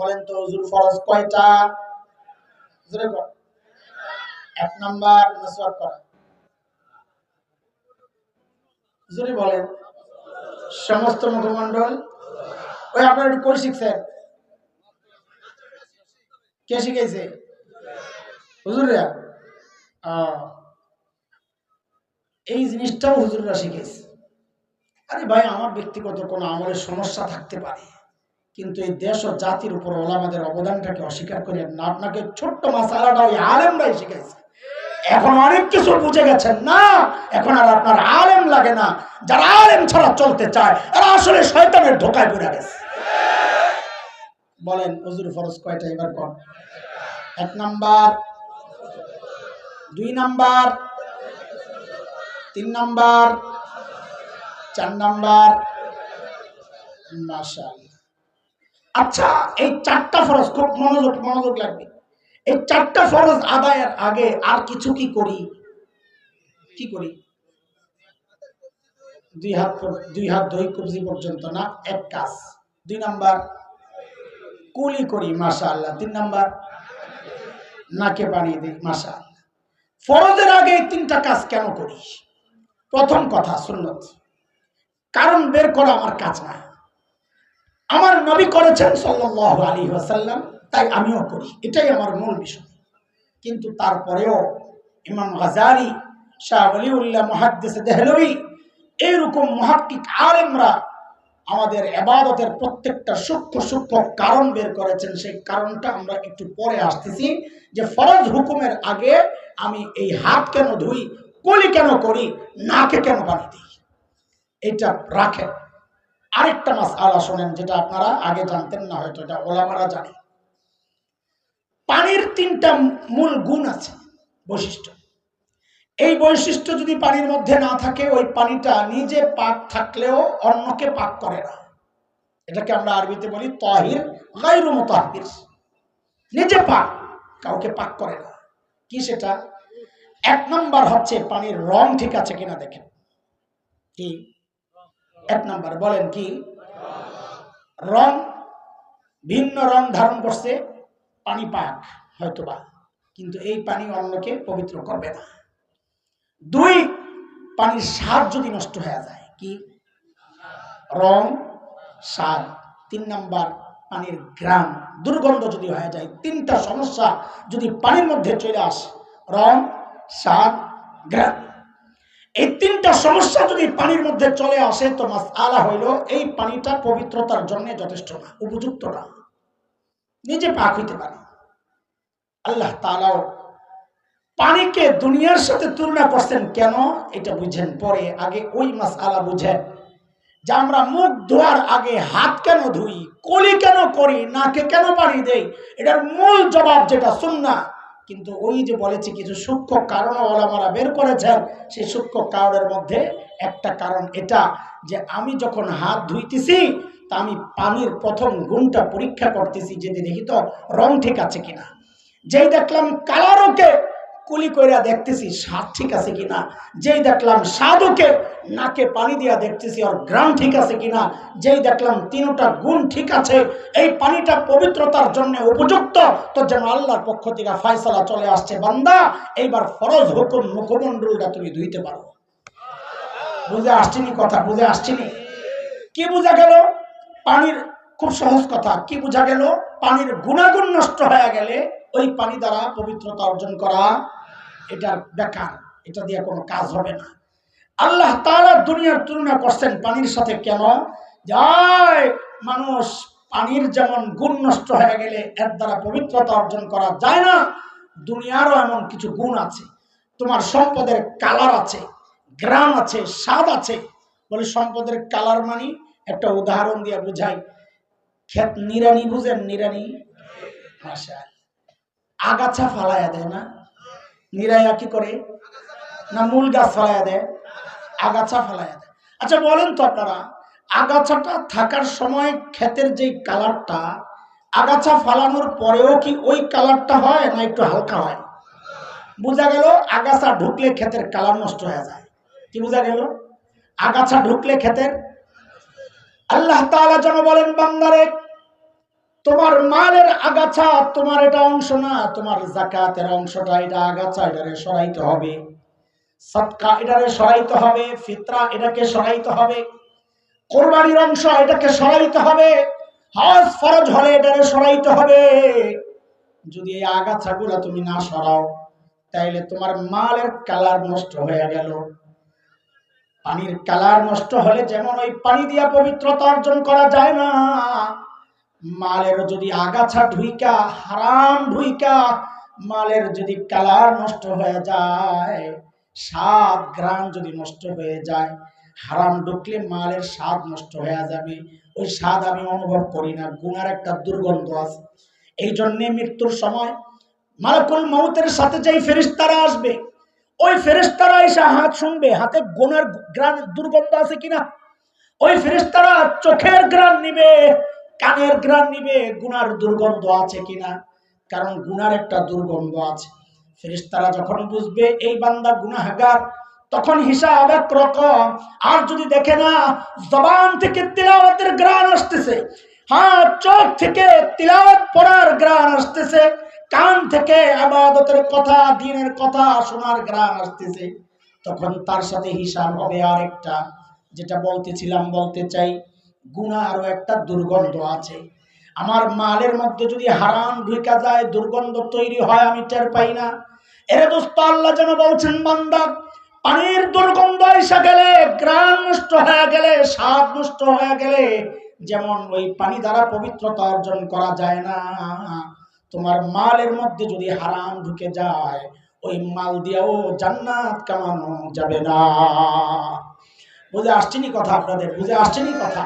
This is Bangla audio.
বলেন তো, হুজুর ফরজ কয়টা? জোরে কর এক নাম্বার মেসওয়াক করা। জোরে বলেন, সমস্ত মুখমণ্ডল। ওই আপনার একটু করে শিখছেন? কে শিখেছে? হুজুররা? এই জিনিসটাও হুজুররা শিখেছে। আরে ভাই, আমার ব্যক্তিগত কোনো আমলের সমস্যা থাকতে পারে। কিন্তু এই দেশ ও জাতির উপর ওলামাদের অবদানটাকে অস্বীকার করে না, আপনাকে ছোট্ট মাসালাটা ওই আলেমরাই শিখাইছে। এখন অনেক কিছু বুঝে গেছেন না, এখন আর আপনার আলেম লাগে না, যারা আলেম ছাড়া চলতে চায়, এরা আসলে শয়তানের ধোকায় পড়ে গেছে। বলেন, হুজুর, ফরজ কয়টা? এবার কর এক নাম্বার, দুই নাম্বার, তিন নাম্বার, চার নাম্বার, মাশাআল্লাহ। আচ্ছা এই চারটা ফরজ খুব মনোযোগ মনোযোগ লাগবে। এই চারটা ফরজ আদায়ের আগে আর কিছু কি করি? কি করি? দুই হাত দুই হাত দই কবজি পর্যন্ত না, এক কাজ। দুই নাম্বার, কুলি করি মাশা আল্লাহ তিন নাম্বার, নাকে বানিয়ে দিই আল্লাহ ফরজের আগে এই তিনটা কাজ কেন করি প্রথম কথা, সুন্নত। কারণ বের করা আমার কাজ না। আমার নবী করেছেন সাল্লাল্লাহু আলাইহি ওয়াসাল্লাম, তাই আমিও করি। এটাই আমার মূল বিষয়। কিন্তু তারপরেও ইমাম গাজালি, শাহ ওলিউল্লাহ মুহাদ্দিস দেহলভি এইরকম মহাক্কিক আলেমরা আমাদের এবাদতের প্রত্যেকটা সূক্ষ্ম সূক্ষ্ম কারণ বের করেছেন। সেই কারণটা আমরা একটু পরে আসতেছি যে ফরজ হুকুমের আগে আমি এই হাত কেন ধুই, কলি কেন করি, নাকে কেন পানি দিই? এটা রাখেন। আরেকটা মাস আলা শোনেন যেটা আপনারা আগে জানতেন না হয়তো, এটা ওলামারা জানে। পানির তিনটা মূল গুণ আছে, বৈশিষ্ট্য। এই বৈশিষ্ট্য যদি পানির মধ্যে না থাকে, ওই পানিটা নিজে পাক থাকলেও অন্যকে পাক করে না। এটাকে আমরা আরবিতে বলি তাহির গাইরু মুতাহির। নিজে পাক, কাউকে পাক করে না। কি সেটা? এক নম্বর হচ্ছে পানির রং ঠিক আছে কিনা দেখেন। কি? এক নাম্বার, বলেন কি? রং, ভিন্ন রং ধারণ করছে পানি পাক, হয়তোবা। কিন্তু এই পানি অন্যকে পবিত্র করবে না। দুই, পানির স্বাদ যদি নষ্ট হয়ে যায়, কি? রং, স্বাদ। তিন নাম্বার, পানির গ্রাম দুর্গন্ধ যদি হয়ে যায়, তিনটা সমস্যা যদি পানির মধ্যে চলে আসে, রং, স্বাদ গ্রাম এই তিনটা সমস্যা যদি পানির মধ্যে চলে আসে, তো মাস আলা হইল এই পানিটা পবিত্রতার জন্য যথেষ্ট না, উপযুক্ত না। নিজে পাক হইতে পারে। আল্লাহ তালাও পানিকে দুনিয়ার সাথে তুলনা করছেন কেন, এটা বুঝেন পরে, আগে ওই মাস আলা বুঝেন। যে আমরা মুখ ধোয়ার আগে, হাত কেন ধুই, কলি কেন করি, নাকে কেন পানি দেই, এটার মূল জবাব যেটা শুননা কিন্তু ওই যে বলেছি কিছু সূক্ষ্ম কারণ ওলামারা বের করেছেন, সেই সূক্ষ্ম কারণের মধ্যে একটা কারণ এটা যে আমি যখন হাত ধুইতেছি, তা আমি পানির প্রথম গুণটা পরীক্ষা করতেছি যে দেখি তো রং ঠিক আছে কিনা। যেই দেখলাম কালারোকে কুলি কইরা দেখতেছি স্বাদ ঠিক আছে কিনা? যেই দেখলাম স্বাদকে নাকে পানি দিয়া দেখতেছি আর গ্রাম ঠিক আছে কিনা? যেই দেখলাম তিনটা গুণ ঠিক আছে, এই পানিটা পবিত্রতার জন্য উপযুক্ত, তো যেন আল্লাহর পক্ষ থেকে ফয়সালা চলে আসছে। বান্দা, এইবার ফরজ হুকুম মুখমণ্ডলটা তুমি ধুইতে পারো। বুঝে আসছিনি কথা, বুঝে আসছিনি? কি বোঝা গেল? পানির খুব সহজ কথা, কি বোঝা গেল? পানির গুণাগুণ নষ্ট হয়ে গেলে ওই পানি দ্বারা পবিত্রতা অর্জন করা এটা বেকার, এটা দিয়ে কোনো কাজ হবে না। আল্লাহ তাআলা দুনিয়ার তুলনা করছেন পানির সাথে কেন? যায় মানুষ পানির যেমন গুণ নষ্ট হয়ে গেলে এর দ্বারা পবিত্রতা অর্জন করা যায় না, দুনিয়ারও এমন কিছু গুণ আছে। তোমার সম্পদের কালার আছে, গ্রাম আছে, স্বাদ আছে। বলে সম্পদের কালার মানি একটা উদাহরণ দিয়ে বুঝাই। ক্ষেত নিরানি বুঝেন নিরানি। আগাছা ফালায়া দেয় না? নিরাইয়া কি করে? না মূল গাছ ফালায়া দেয়, আগাছা ফালায়া দেয়। আচ্ছা বলেন তো আপনারা, আগাছাটা থাকার সময় ক্ষেতের যে কালারটা, আগাছা ফালানোর পরেও কি ওই কালারটা হয় না একটু হালকা হয়? বোঝা গেল আগাছা ঢুকলে ক্ষেতের কালার নষ্ট হয়ে যায়। কি বোঝা গেল? আগাছা ঢুকলে ক্ষেতের আল্লাহ তাআলা যেন বলেন, বান্দারে তোমার মালের আগাছা, তোমার এটা অংশ না, তোমার জাকাতের অংশটা, এটা আগাছা, এটারে সরাইতে হবে। সৎকা এটারে সরাইতে হবে। ফিতরা, এটাকে সরাইতে হবে। কোরবানির অংশ, এটাকে সরাইতে হবে। হজ ফরজ হলে এটারে সরাইতে হবে। যদি এই আগাছাগুলো তুমি না সরাও, তাইলে তোমার মালের কালার নষ্ট হয়ে গেল। পানির কালার নষ্ট হলে যেমন ওই পানি দিয়া পবিত্রতা অর্জন করা যায় না মালের যদি আগাছা ঢুইকা, হারাম ঢুইকা, মালের যদি কালার নষ্ট হয়ে যায়, স্বাদ গ্রাম যদি নষ্ট হয়ে যায়, হারাম ঢুকলে মালের স্বাদ নষ্ট হয়ে যাবে। ওই স্বাদ আমি অনুভব করি না, গুনার একটা দুর্গন্ধ আছে। এই জন্যে মৃত্যুর সময় মালাকুল মৌতের সাথে যেই ফেরিস্তারা আসবে, ওই ফেরেস্তারা এসে হাত শুনবে, হাতে গোনার গ্রান দুর্গন্ধ আছে কিনা? ওই ফেরেস্তারা চোখের গ্রান নিবে কানের গ্রান নিবে? গুনার দুর্গন্ধ আছে কিনা? কারণ গুনার একটা দুর্গন্ধ আছে। ফেরেস্তারা যখন বুঝবে এই বান্দা গুনাহাগার, তখন হিসাব এক রকম। আর যদি দেখে না, জবান থেকে তিলাওয়াতের গ্রান আসতেছে। হ্যাঁ চোখ থেকে তিলাওয়াত পড়ার গ্রান আসতেছে। কান থেকে আবাদতের কথা, দিনের কথা শোনার গ্রাম আসতেছে। তখন তার সাথে হিসাব হবে আরেকটা। যেটা বলতেছিলাম, বলতে চাই গুণা আরও একটা দুর্গন্ধ আছে। আমার মালের মধ্যে যদি হারাম ঢুকা যায়, দুর্গন্ধ তৈরি হয়, আমি টের পাই না। এরে দোস্ত, আল্লাহ যেন বলছেন, বান্দা, পানির দুর্গন্ধ এসে গেলে, গ্রাম নষ্ট হয়ে গেলে, স্বাদ নষ্ট হয়ে গেলে, যেমন ওই পানি দ্বারা পবিত্রতা অর্জন করা যায় না। তোমার মালের মধ্যে যদি হারাম ঢুকে যায়, ওই মাল দিয়েও জান্নাত কামানো যাবে না। বুঝে আসছেনি কথা আপনাদের, বুঝে আসছেনি কথা।